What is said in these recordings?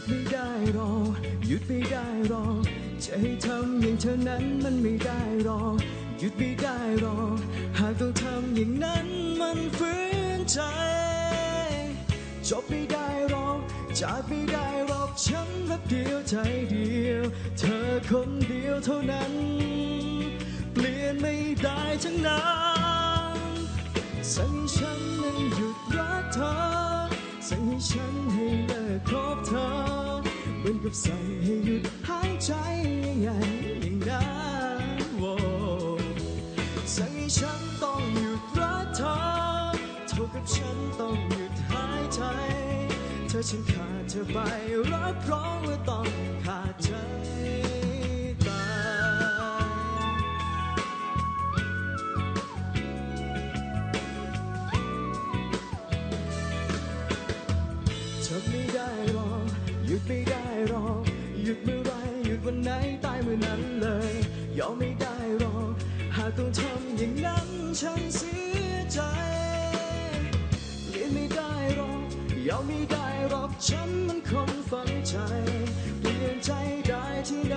ดไม่ได้หรอกหยุดไม่ได้หรอกจะให้ทำอย่างเธอนั้นมันไม่ได้หรอกหยุดไม่ได้หรอกหากต้องทำอย่างนั้นมันฝืนใจ จบไม่ได้หรอกจากไม่ได้หรอกฉันรักเดียวใจเดียว เธอคนเดียวเท่านั้น เปลี่ยนไม่ได้ทั้งนั้นสั่งฉันนั้นหยุดรักเธอ สั่งให้ฉันให้เลิกคบเธอเหมือนกับสั่งให้หยุดหายใจยังไงอย่างนั้นโว้สั่งให้ฉันต้องหยุดรักเธอเท่ากับฉันต้องหยุดหายใจ เธอฉันขาดเธอไปรับรองว่าต้องขาดใจ ไม่ได้หรอกหยุดเมื่อไรหยุดวันไหนตายเมื่อนั้นเลยยอมไม่ได้หรอกหากต้องทำอย่างนั้นฉันเสียใจเลี่ยนไม่ได้หรอกยอมไม่ได้หรอกฉันมันคนฝังใจเปลี่ยนใจได้ที่ไหน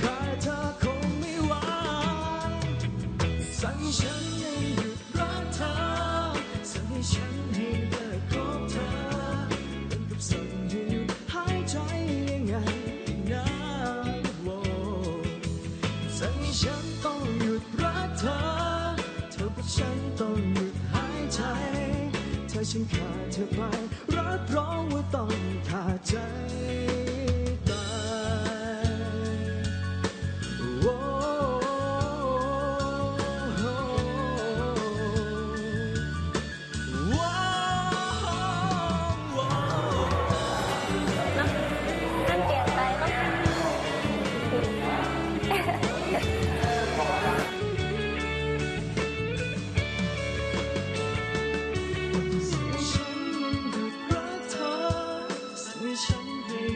ขาดเธอคงไม่ไหวสั่งฉัน ฉันต้องหยุดหายใจ เธอฉันขาดเธอไปรับรองว่าต้องขาดใจ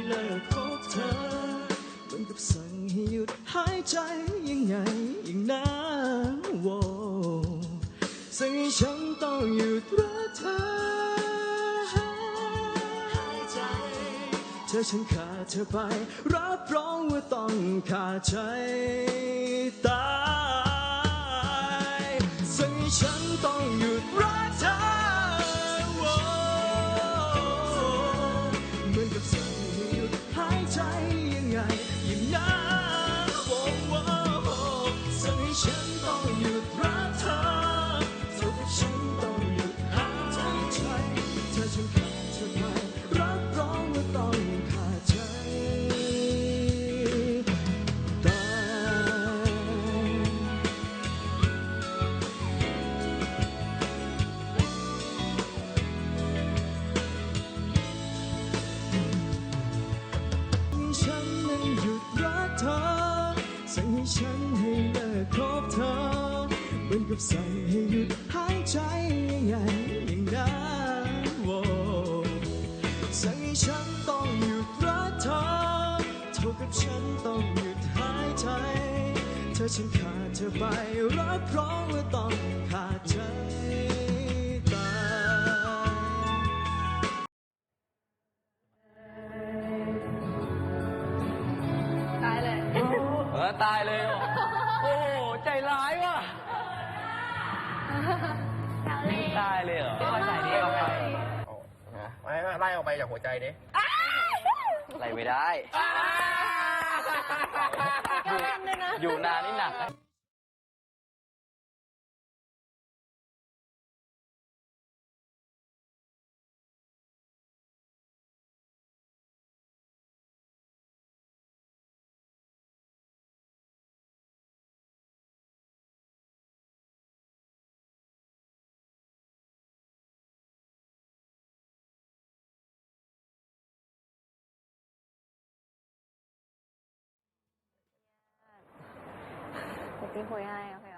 เลิกคบเธอเหมือนกับสั่งให้หยุดหายใจยังไงอย่างนั้นโว้สั่งให้ฉันต้องหยุดรักเธอหายใจเธอฉันขาดเธอไป รับรองว่าต้องขาดใจตายสั่งให้ฉันต้องหยุดรัก กับสั่งให้หยุดหายใจยังไงอย่างนั้นโว้สั่งให้ฉันต้องหยุดรักเธอเท่ากับฉันต้องหยุดหายใจ เธอฉันขาดเธอไปรับรองว่าต้องขาดใจตายตายเลย เออตายเลย เอาเลยตายเลยเหรอไม่ใส่นี่ออกไปไม่ไม่ไล่ออกไปจากหัวใจดิอะไรไม่ได้อยู่อยู่นานนี่หนัก 一定会爱，会。